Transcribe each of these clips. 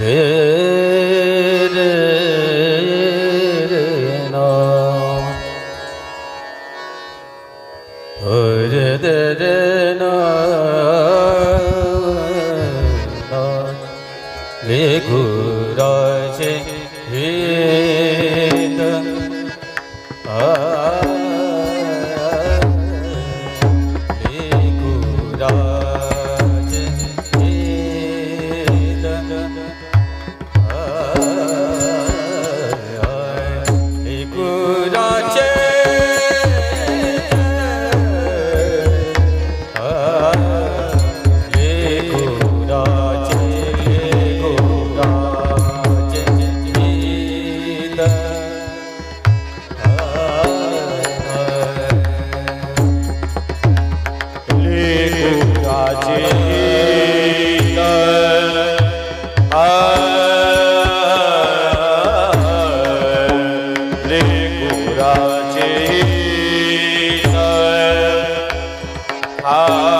对对对 Ah.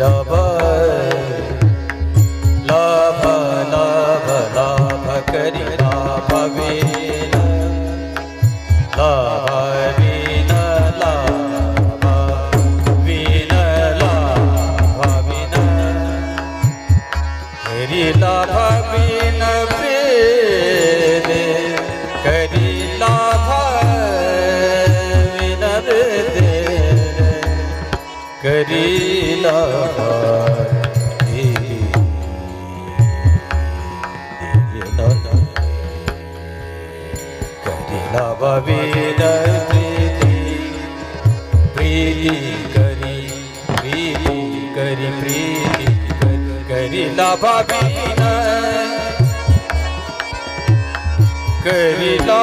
लभ लाभ लाभ लाभ करी लाभ वीर लाभ वीन लाभ वीन लाभ वीन करी लाभ वीन करी भवेन प्रीति प्रीति करी प्रीति करी प्रीति करी ला भवेन करी ला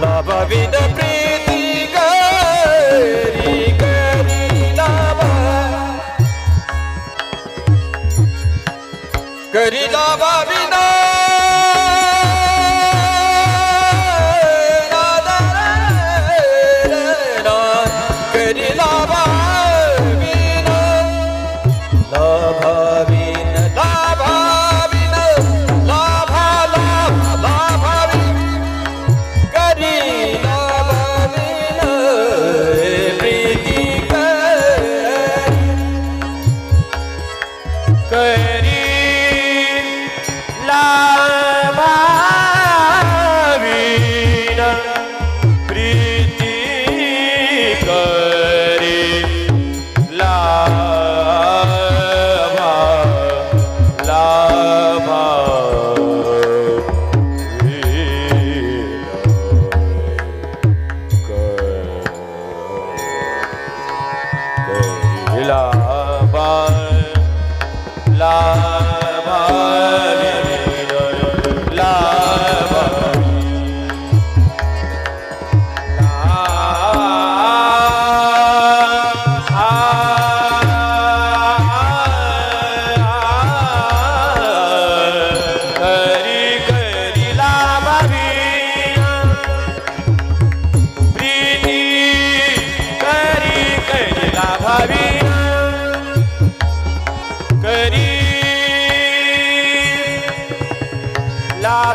Love La vida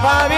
papá.